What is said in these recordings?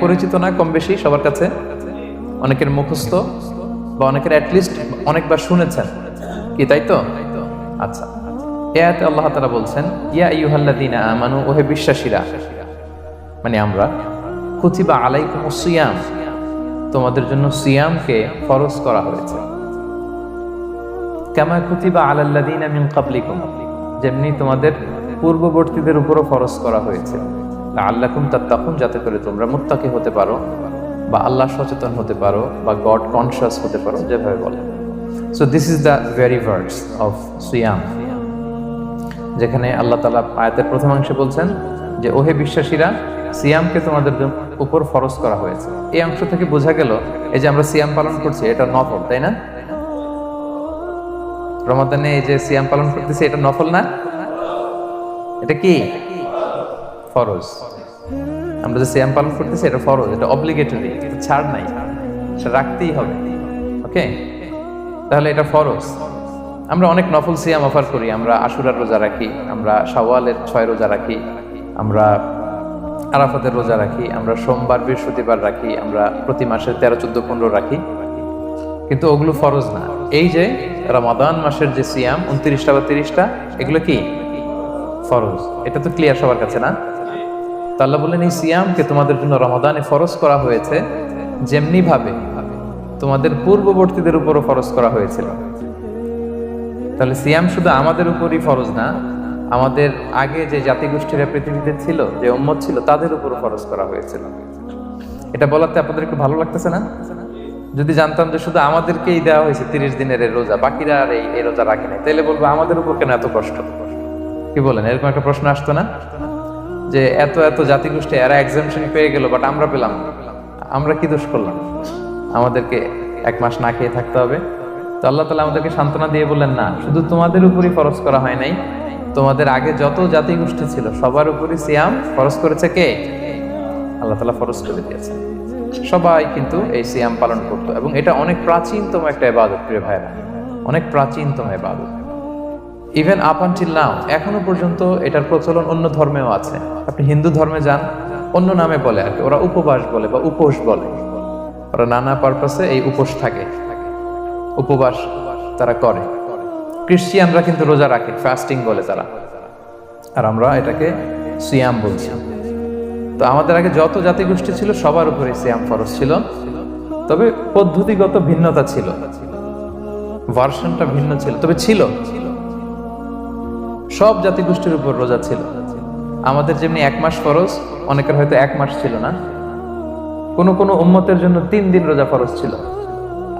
পরিচিত না, কম বেশি, সবার কাছে। অনেকের মুখস্থ বা অনেকের অনেকবার শুনেছেন। কি, তাই তো? আচ্ছা। এ আল্লাহ তাআলা বলছেন, ইয়া আইয়ুহাল্লাযীনা আমানু, ওহে বিশ্বাসীরা মানে আমরা, কুতিবা আলাইকুমুস সিয়াম, তোমাদের জন্য সিয়ামকে ফরজ করা হয়েছে। কামা কুতিবা আলাল্লাযীনা মিন ক্বাবলিকুম, যেমনি তোমাদের পূর্ববর্তীদের উপরও ফরজ করা হয়েছে। আল্লাকুম তাত্তাকুন, যাতে করে তোমরা মুত্তাকি হতে পারো, বা আল্লাহ সচেতন হতে পারো, বা গড কনসিয়াস হতে পারো, যেভাবে বলে। So this is the very words of সিয়াম যেখানে আল্লাহ তালা আয়াতের প্রথমাংশে বলছেন যে, ওহে বিশ্বাসীরা, সিয়ামকে তোমাদের উপর ফরজ করা হয়েছে। এই অংশ থেকে বোঝা গেল, এই যে আমরা সিয়াম পালন করছি, এটা নফল, তাই না? রমাদানে এই যে সিয়াম পালন করতেছি, এটা নফল না? এটা কি? ফরজ। আমরা যে সিয়াম পালন করতেছি, এটা ফরজ, এটা অব্লিগেটরি ছাড় নাই। সেটা রাখতেই হবে, ওকে? তাহলে এটা ফরজ। আমরা অনেক নফল সিয়াম অফার করি, আমরা আশুরার রোজা রাখি, আমরা শাওয়ালের ছয় রোজা রাখি, আমরা আরাফাতের রোজা রাখি, আমরা সোমবার, বৃহস্পতিবার রাখি, আমরা প্রতি মাসে তেরো, চোদ্দ, পনেরো রাখি। কিন্তু ওগুলো ফরজ না। এই যে রমাদান মাসের যে সিয়াম, উনত্রিশটা বা তিরিশটা, এগুলো কি? ফরজ। এটা তো ক্লিয়ার সবার কাছে না? তো বললেন, এই সিয়ামকে তোমাদের জন্য রমাদানে ফরজ করা হয়েছে যেমনি ভাবে তোমাদের পূর্ববর্তীদের উপরও ফরজ করা হয়েছিল। তাহলে সিয়াম শুধু আমাদের উপরই ফরজ না, আমাদের আগে যে জাতিগোষ্ঠীরা পৃথিবীতে ছিল, যে উম্মত ছিল, তাদের উপরও ফরজ করা হয়েছিল। এটা বলাতে আপনাদের একটু ভালো লাগতেছে না? যদি জানতাম যে শুধু আমাদেরকেই দেওয়া হয়েছে তিরিশ দিনের এই রোজা, বাকিরা আর এই রোজা রাখে নাই তাহলে বলব আমাদের উপর কেন এত কষ্ট? কি বলেন, এরকম একটা প্রশ্ন আসতো না? যে এত এত জাতিগোষ্ঠী, এরা এক্সামশন পেয়ে গেল বাট আমরা পেলাম আমরা কি দোষ করলাম? আমাদেরকে এক মাস না খেয়ে থাকতে হবে। তো আল্লাহ তালা আমাদেরকে সান্ত্বনা দিয়ে বললেন, না, শুধু তোমাদের উপরই ফরজ করা হয় নাই। তোমাদের আগে যত জাতিগোষ্ঠী ছিল, সবার উপরই সিয়াম ফরজ করেছে কে? আল্লাহ তালা ফরজ করে দিয়েছে সবাই কিন্তু এই সিয়াম পালন করতো এবং এটা অনেক প্রাচীনতম একটা এবাদত প্রিয় ভাইরা অনেক প্রাচীনতম এবাদত ইভেন আপ আনটিল নাও এখনও পর্যন্ত এটার প্রচলন অন্য ধর্মেও আছে। আপনি হিন্দু ধর্মে যান, অন্য নামে বলে আর কি। ওরা উপবাস বলে বা উপোস বলে। ওরা নানা পারপাসে এই উপোস থাকে। উপবাস তারা করে। ক্রিশ্চিয়ানরা কিন্তু রোজা রাখে ফাস্টিং বলে তারা। আর আমরা এটাকে সিয়াম বলছি। তো আমাদের আগে যত জাতিগোষ্ঠী ছিল, সবার উপরে সিয়াম ফরজ ছিল। তবে পদ্ধতিগত ভিন্নতা ছিল। ভার্সনটা ভিন্ন ছিল, তবে ছিল। সব জাতিগোষ্ঠীর উপর রোজা ছিল। আমাদের যেমনি এক মাস ফরজ, অনেকের হয়তো এক মাস ছিল না। কোনো কোনো উম্মতের জন্য তিন দিন রোজা ফরজ ছিল।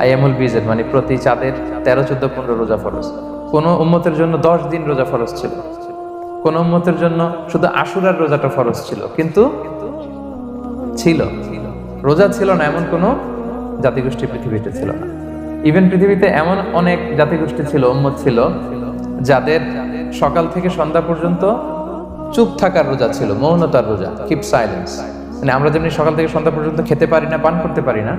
আইয়ামুল বিজের মানে প্রতি চাঁদের তেরো, চোদ্দ, পনেরো রোজা ফরজ। কোনো উম্মতের জন্য দশ দিন রোজা ফরজ ছিল। কোন উম্মতের জন্য শুধু আশুরার রোজাটা ফরজ ছিল, কিন্তু ছিল। রোজা ছিল না, এমন কোনো জাতিগোষ্ঠী পৃথিবীতে ছিল না। ইভেন পৃথিবীতে এমন অনেক জাতিগোষ্ঠী ছিল, উম্মত ছিল, যাদের সকাল থেকে সন্ধ্যা পর্যন্ত চুপ থাকার রোজা ছিল, মৌনতার রোজা কিপ সাইলেন্স মানে আমরা যেমনি সকাল থেকে সন্ধ্যা পর্যন্ত খেতে পারি না, পান করতে পারি না,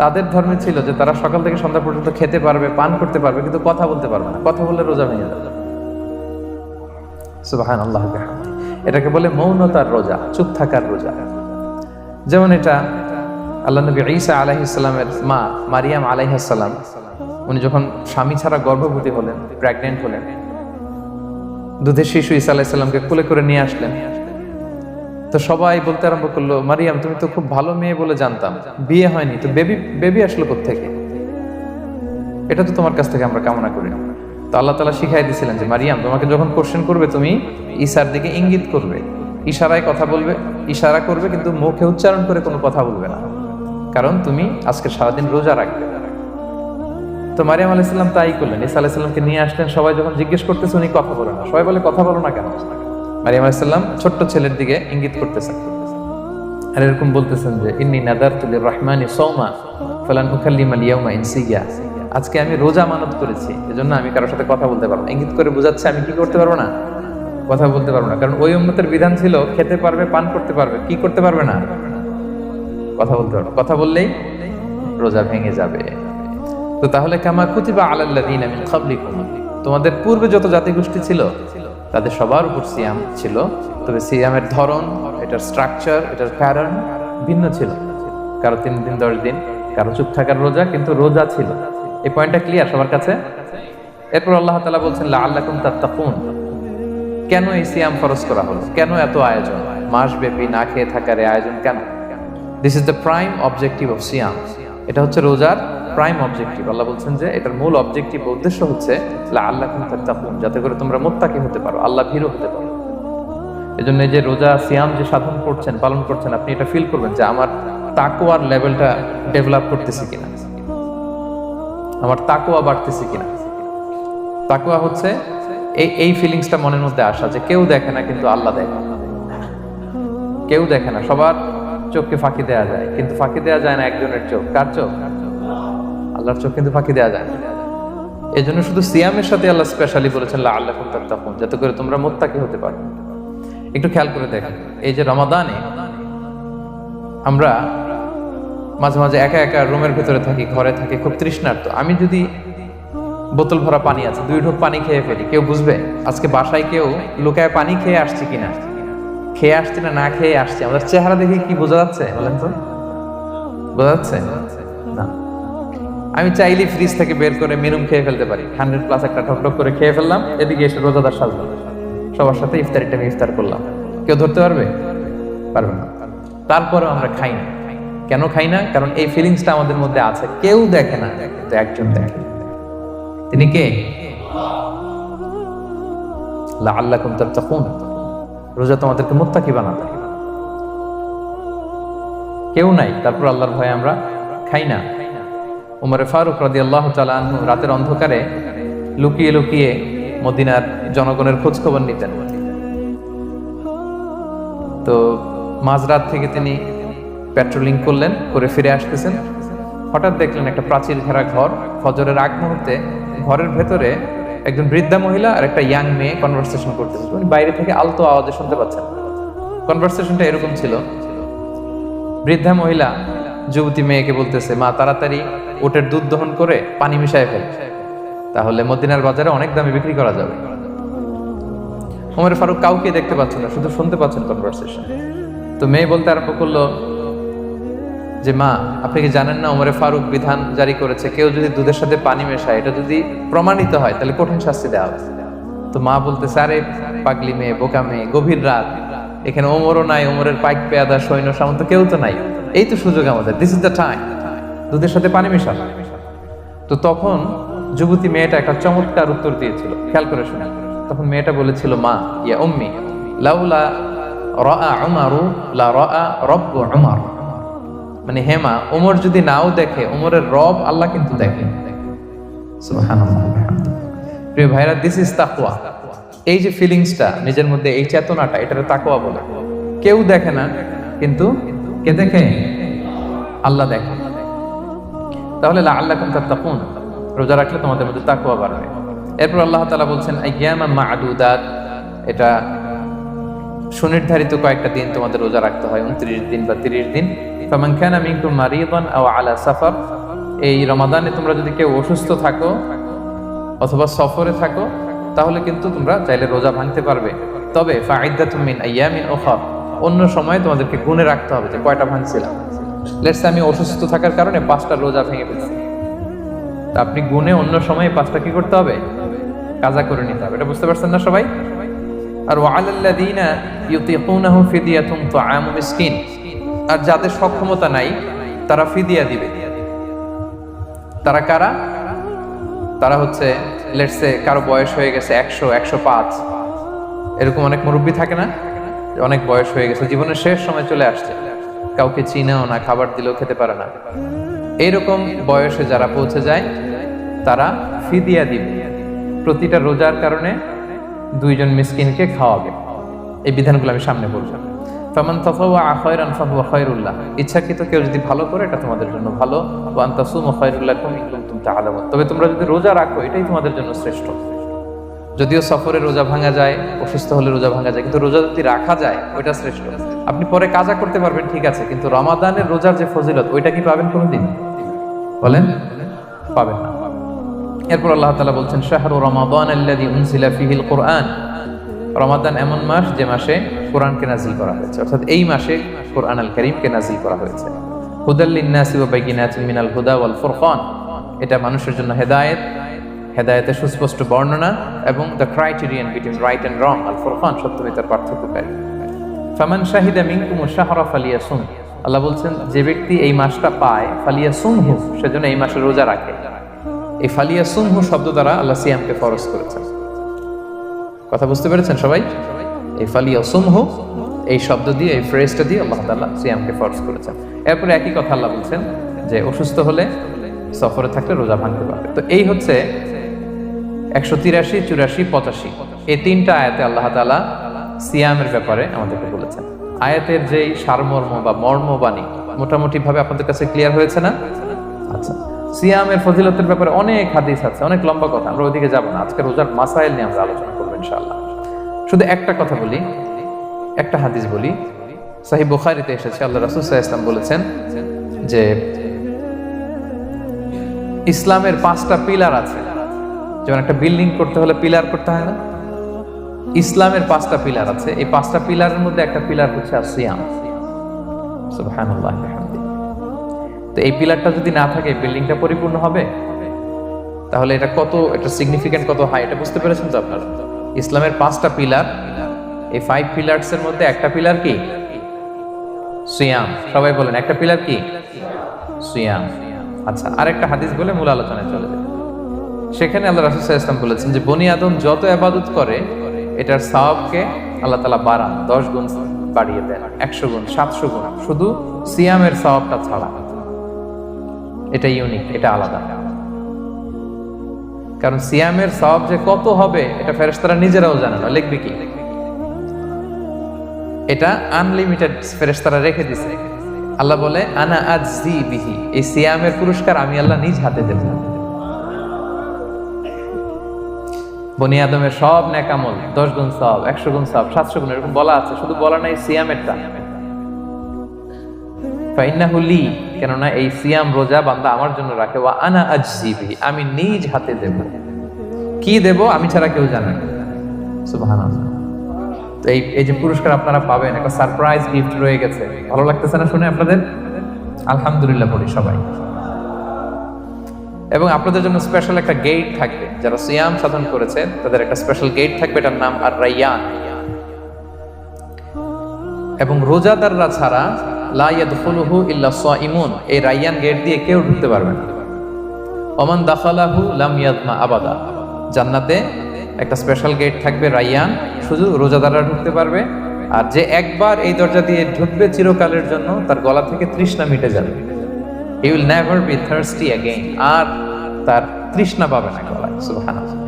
তাদের ধর্মে ছিল যে তারা সকাল থেকে সন্ধ্যা পর্যন্ত খেতে পারবে, পান করতে পারবে, কিন্তু কথা বলতে পারবে না। কথা বললে রোজা ভেঙে যাবে। সুবাহান আল্লাহ এটাকে বলে মৌনতার রোজা, চুপ থাকার রোজা। যেমন এটা আল্লাহ নবী ঈসা আলাইহিসাল্লামের মা মারিয়াম আলাইহাসাল্লাম উনি যখন স্বামী ছাড়া গর্ভবতী হলেন প্রেগনেন্ট হলেন, দুধের শিশু ঈসা আলাইসাল্লামকে কোলে করে নিয়ে আসলেন। তো সবাই বলতে আরম্ভ করল, মারিয়াম, তুমি তো খুব ভালো মেয়ে বলে জানতাম। বিয়ে হয়নি, তো বেবি বেবি আসলো থেকে এটা তো তোমার কাছ থেকে আমরা কামনা করি। না তো আল্লাহ তালা শিখাই দিয়েছিলেন যে, মারিয়াম, তোমাকে যখন কোশ্চেন করবে, তুমি ঈশার দিকে ইঙ্গিত করবে। ইশারায় কথা বলবে, ইশারা করবে, কিন্তু মুখে উচ্চারণ করে কোনো কথা বলবে না। কারণ তুমি আজকে সারাদিন রোজা রাখবে। তো মারিয়াম আলাইসাল্লাম তাই করলেন। ঈসা আলাইসাল্লামকে নিয়ে আসলেন। সবাই যখন জিজ্ঞেস করতেছে, উনি কথা বলে না। সবাই বলে, কথা বলো না কেন? মারিয়াম আলাইসাল্লাম ছোট্ট ছেলের দিকে ইঙ্গিত করতেছেন আর এরকম বলতেছেন যে, ইন্নি নাদার তুলি রহমানি সৌমা ফলান উখাল্লিম আলিয়াউমা ইনসিয়া আজকে আমি রোজা মানত করেছি, এজন্য আমি কারোর সাথে কথা বলতে পারব ইঙ্গিত করে বোঝাচ্ছে, আমি কি করতে পারব না? কথা বলতে পারব না। কারণ ওই উম্মতের বিধান ছিল, খেতে পারবে, পান করতে পারবে, কি করতে পারবে না? কথা বলতে পারবে কথা বললেই রোজা ভেঙে যাবে। তো তাহলে কামা কুতিবা আলাল্লাযিনা মিন ক্বাবলিকুম। তোমাদের পূর্বে যত জাতিগোষ্ঠী ছিল, তাদের সবার উপর সিয়াম ছিল। তবে সিয়ামের ধরন, এটার স্ট্রাকচার এটার প্যাটার্ন ভিন্ন ছিল। কারও তিন দিন, দশ দিন, কারও চুপ থাকার রোজা, কিন্তু রোজা ছিল। এই পয়েন্টটা ক্লিয়ার সবার কাছে? এরপর আল্লাহ তালা বলছেন, লাআল্লাকুম তাত্তাকুন। কেন এই সিয়াম ফরজ করা হলো? কেন এত আয়োজন? মাসব্যাপী না খেয়ে থাকার আয়োজন কেন? This is the prime objective of সিয়াম। এটা হচ্ছে রোজার প্রাইম অবজেক্টিভ আল্লাহ বলছেন যে, এটার মূল অবজেক্টিভ উদ্দেশ্য হচ্ছে আল্লাহ তাত্তাকুন। যাতে করে তোমরা মোত্তাকি হতে পারো, আল্লাহ ভীরু হতে পারো। এই জন্য যে রোজা, সিয়াম যে সাধন করছেন, পালন করছেন, আপনি এটা ফিল করবেন যে, আমার তাকোয়ার লেভেলটা ডেভেলপ করতেছি কিনা? আমার তাকুয়া বাড়তেছে কিনা। তাকুয়া হচ্ছে এই এই ফিলিংসটা মনের মধ্যে আসা যে কেউ দেখে না কিন্তু আল্লাহ দেখে। কেউ দেখে না, সবার চোখকে ফাঁকি দেওয়া যায়, কিন্তু ফাঁকি দেওয়া যায় না একজনের চোখ। কার চোখ? আল্লাহর চোখ কিন্তু ফাঁকি দেওয়া যায় না। এই জন্য শুধু সিয়ামের সাথে আল্লাহ স্পেশালি বলেছেন আল্লাহ তাত্তাকুন, যাতে করে তোমরা মোত্তাকি হতে পারো। একটু খেয়াল করে দেখেন এই যে রমাদানে আমরা মাঝে মাঝে একা একা রুমের ভেতরে থাকি, ঘরে থাকি, খুব তৃষ্ণার্ত আমি যদি বোতল ভরা পানি আছে, দুই ঢোক পানি খেয়ে ফেলি, কেউ বুঝবে? আজকে বাসায় কেউ লুকায় পানি খেয়ে আসছে কিনা? খেয়ে আসছে না না খেয়ে আসছে? আমাদের চেহারা দেখে কি বোঝা যাচ্ছে বলেন তো? বোঝা যাচ্ছে? না। আমি চাইলে ফ্রিজ থেকে বের করে মিনুম খেয়ে ফেলতে পারি। হান্ড্রেড প্লাস একটা ঠকঠক করে খেয়ে ফেললাম, এদিকে এসে রোজাদার সাজলাম সবার সাথে ইফতারিটা আমি ইফতার করলাম। কেউ ধরতে পারবে? পারবে না। তারপরেও আমরা খাই না। কেন খাই না? কারণ এই ফিলিংসটা আমাদের মধ্যে আছে। কেউ দেখে না। কিন্তু একজন দেখে। তিনি কে? লাআল্লাকুম তাত্তাকুন। রোজা তোমাদেরকে মুত্তাকি বানাবে। কেউ নাই। তারপর আল্লাহর ভয়ে আমরা খাই না। উমরে ফারুক রাদিয়াল্লাহু তাআলা আনহু রাতের অন্ধকারে লুকিয়ে লুকিয়ে মদিনার জনগণের খোঁজ খবর নিতেন। তো মাঝরাত থেকে তিনি পেট্রোলিং করলেন, করে ফিরে আসতেছেন। হঠাৎ দেখলেন একটা প্রাচীর ঘেরা ঘর। ফজরের আগ মুহূর্তে ঘরের ভেতরে একজন বৃদ্ধা মহিলা আর একটা ইয়াং মেয়ে কনভারসেশন করতেছে। উনি বাইরে থেকে আলতো আওয়াজে শুনতে পাচ্ছেন। কনভারসেশনটা এরকম ছিল। বৃদ্ধা মহিলা যুবতী মেয়েকে বলতেছে, মা, তাড়াতাড়ি ওটের দুধ দহন করে পানি মিশায় ফেল। তাহলে মদিনার বাজারে অনেক দামে বিক্রি করা যাবে। ওমর ফারুক কাউকে দেখতে পাচ্ছেন না, শুধু শুনতে পাচ্ছেন কনভারসেশন তো মেয়ে বলতে আরম্ভ করল যে, মা, আপনি কি জানেন না ওমরে ফারুক বিধান জারি করেছে? কেউ যদি দুধের সাথে পানি মেশায়, এটা যদি প্রমাণিত হয়, তাহলে কঠিন শাস্তি দেওয়া হবে। তো মা বলতে আরে, পাগলি মেয়ে, বোকা মেয়ে, গভীর রাত। এখানে ওমরও নাই, ওমরের পাইক, পেয়াদা, সৈন্য সামন্ত কেউ তো নাই। এই তো সুযোগ আমাদের দিস ইজ দ্য টাইম দুধের সাথে পানি মেশা তো তখন যুবতী মেয়েটা একটা চমৎকার উত্তর দিয়েছিল, খেয়াল করে শুনে। তখন মেয়েটা বলেছিল, মা, ইয়া উম্মি, লাউলা রাআ উমারু, লা রাআ রব্বু উমার। মানে হেমা, ওমর যদি নাও দেখে, ওমরের রব আল্লাহ কিন্তু দেখে। প্রিয় ভাইরা দিস ইজ তাকওয়া। এই যে ফিলিংসটা, নিজের মধ্যে এই চেতনাটা, এটারে তাকওয়া বলে। কেউ দেখে না, কিন্তু কে দেখে? আল্লাহ দেখে। তাহলে আল্লাহ তাত্তাকুন। রোজা রাখলে তোমাদের মধ্যে তাকওয়া বাড়বে। এরপর আল্লাহ তাআলা বলছেন, আইয়ামা মা'দুদাত। এটা সুনির্ধারিত কয়েকটা দিন তোমাদের রোজা রাখতে হয়, উনত্রিশ দিন বা তিরিশ দিন। ফামান খানা মিনকুম মারিদান আও আলা সাফার, এই রমাদানে তোমরা যদি কেউ অসুস্থ থাকো অথবা সফরে থাকো, তাহলে কিন্তু তোমরা চাইলে রোজা ভাঙতে পারবে। তবে ফাইদাতুম মিন আইয়ামিন উখর, অন্য সময় তোমাদেরকে গুনে রাখতে হবে যে কয়টা ভাঙছিলাম। লেটস আমি অসুস্থ থাকার কারণে পাঁচটা রোজা ভেঙে ফেলছি। তা আপনি গুনে অন্য সময়ে পাঁচটা কি করতে হবে? কাজা করে নিতে হবে। এটা বুঝতে পারছেন না সবাই? আর ওয়ালাল্লাযীনা ইউতিকুনাহু ফিদিয়াতুন তুআমু মিসকিন। আর যাদের সক্ষমতা নাই, তারা ফিদিয়া দিবে। তারা কারা? তারা হচ্ছে লেটসে কারও বয়স হয়ে গেছে একশো একশো পাঁচ। এরকম অনেক মুরব্বী থাকে না? অনেক বয়স হয়ে গেছে, জীবনের শেষ সময় চলে আসছে। কাউকে চিনেও না, খাবার দিলেও খেতে পারে না। এইরকম বয়সে যারা পৌঁছে যায়, তারা ফিদিয়া দিবে। প্রতিটা রোজার কারণে দুইজন মিসকিনকে খাওয়াবে। এই বিধানগুলো আমি সামনে বলব। ফামান তাফাওয়া খায়রান ফাহুয়া খায়রুল্লাহ। ইচ্ছাকৃত কেউ যদি ভালো করে, এটা তোমাদের জন্য ভালো। ওয়া আন তাসুমু খায়রুল্লাকুম ইন কুনতুম তাআলামুন। তবে তোমরা যদি রোজা রাখো, এটাই তোমাদের জন্য শ্রেষ্ঠ। যদিও সফরে রোজা ভাঙা যায়, অসুস্থ হলে রোজা ভাঙা যায়, কিন্তু রোজা যদি রাখা যায়, ওইটা শ্রেষ্ঠ। আপনি পরে কাজা করতে পারবেন, ঠিক আছে, কিন্তু রমাদানের রোজার যে ফজিলত, ওইটা কি পাবেন কোনোদিন? বলেন? পাবেন না। এরপর আল্লাহ তালা বলছেন, শাহরু রমাদান আল্লাযী উনজিলা ফীহিল কুরআন রমাদান এমন মাস যে মাসে কোরআনকে নাজিল করা হয়েছে। অর্থাৎ এই মাসে কোরআন আল করিমকে নাজিল করা হয়েছে। হুদাল্লিন নাসি ওয়া মিনাল হুদা ওয়াল ফুরকান। এটা মানুষের জন্য হেদায়েত, হেদায়েতের সুস্পষ্ট বর্ণনা এবং the criterion between right and wrong আল ফুরকান সত্য মিথ্যার পার্থক্যকারী। ফামান শাহিদা মিনকুম শাহরা ফালিয়াসুম আল্লাহ বলছেন, যে ব্যক্তি এই মাসটা পায় ফালিয়াসুমহু সেজন্য এই মাসে রোজা রাখে। এই ফালিয়াসুমহু শব্দ দ্বারা আল্লাহ সিয়ামকে ফরজ করেছেন। কথা বুঝতে পেরেছেন সবাই? এই ফালিয়াসুমহু এই শব্দ দিয়ে, এই ফ্রেজটা দিয়ে আল্লাহ তাআলা সিয়ামকে ফরজ করেছেন। এরপরে একই কথা আল্লাহ বলছেন যে, অসুস্থ হলে সফরে থাকলে রোজা ভাঙতে পারবে। তো এই হচ্ছে একশো তিরাশি, চুরাশি, পঁচাশি। এই তিনটা আয়াতে আল্লাহ তাআলা সিয়ামের ব্যাপারে আমাদেরকে বলেছেন। আয়াতের যেই সারমর্ম বা মর্মবাণী মোটামুটি ভাবে আপনাদের কাছে ক্লিয়ার হয়েছে না? আচ্ছা। সিয়ামের ফজিলতের ব্যাপারে অনেক হাদিস আছে, অনেক লম্বা কথা, আমরা ওইদিকে যাব না। আজকে রোজার মাসাইল নিয়ে আমরা আলোচনা করব ইনশাআল্লাহ। শুধু একটা কথা বলি, একটা হাদিস বলি। সাহি বুখারিতে এসেছে, আল্লাহ রাসুল ইসলাম বলেছেন যে, ইসলামের পাঁচটা পিলার আছে। যেমন একটা বিল্ডিং করতে হলে পিলার করতে হয় না। ইসলামের পাঁচটা পিলার আছে, এই পাঁচটা পিলারের মধ্যে একটা পিলার হচ্ছে আর সিয়াম। সুবহানাল্লাহ। এই পিলারটা যদি না থাকে বিল্ডিংটা পরিপূর্ণ হবে? তাহলে এটা কত এটা সিগনিফিকেন্ট কত হাই এটা বুঝতে পেরেছেন তো আপনারা? ইসলামের পাঁচটা পিলার। এই ফাইভ পিলার্স এর মধ্যে একটা পিলার কি? সবাই বলেন, একটা পিলার কি? আচ্ছা আরেকটা হাদিস বলে মূল আলোচনায় চলে যায় সেখানে আল্লাহ রাসুল ওয়াসাল্লাম বলেছেন যে, বনি আদম যত আবাদত করে, এটার সওয়াবকে আল্লাহ তাআলা বাড়ান, দশ গুণ বাড়িয়ে দেন, একশো গুণ, সাতশো গুণ। শুধু সিয়ামের সওয়াবটা ছাড়া। এটা ইউনিক এটা আলাদা। কারণ সিয়ামের সওয়াব যে কত হবে, এটা ফেরেশতারা নিজেরাও জানে না, লিখবে কি? এটা আনলিমিটেড ফেরেশতারা রেখে দিছে। আল্লাহ বলে, আনা আজ জি বিহি। এই সিয়ামের পুরস্কার আমি আল্লাহ নিজ হাতে দেব। বনি আদমের সব নেকামল দশ গুণ সব একশো গুণ সব সাতশো গুণ, এরকম বলা আছে, শুধু বলা নাই সিয়ামেরটা। ফাইন্নাহু লি, কেননা এই সিয়াম রোজা বান্দা আমার জন্য রাখে, ওয়া আনা আজজিবি আমি নিজ হাতে দেব। কি দেব আমি ছাড়া কেউ জানে না। সুবহানাল্লাহ। তো এই এই যে পুরস্কার আপনারা পাবেন, একটা সারপ্রাইজ গিফট রয়ে গেছে। ভালো লাগতেছে না শুনে আপনাদের? আলহামদুলিল্লাহ বলি সবাই। এবং আপনাদের জন্য স্পেশাল একটা গেট থাকবে। যারা সিয়াম সাধন করেছে, তাদের একটা স্পেশাল গেট থাকবে, এটার নাম আর রাইয়ান এবং রোজাদাররা ছাড়া লা ইয়াদখুলুহু ইল্লা সাইমুন এই রাইয়ান গেট দিয়ে কেউ ঢুকতে পারবে না। ওমান দাখালাহু লাম ইয়াদমা আবাদা। জান্নাতে একটা স্পেশাল গেট থাকবে রাইয়ান। শুধু রোজাদাররা ঢুকতে পারবে। আর যে একবার এই দরজা দিয়ে ঢুকবে চিরকালের জন্য, তার গলা থেকে তৃষ্ণা মিটে যাবে। He will never be thirsty again আর তার তৃষ্ণা পাবে না গলায়, সুবহানাল্লাহ।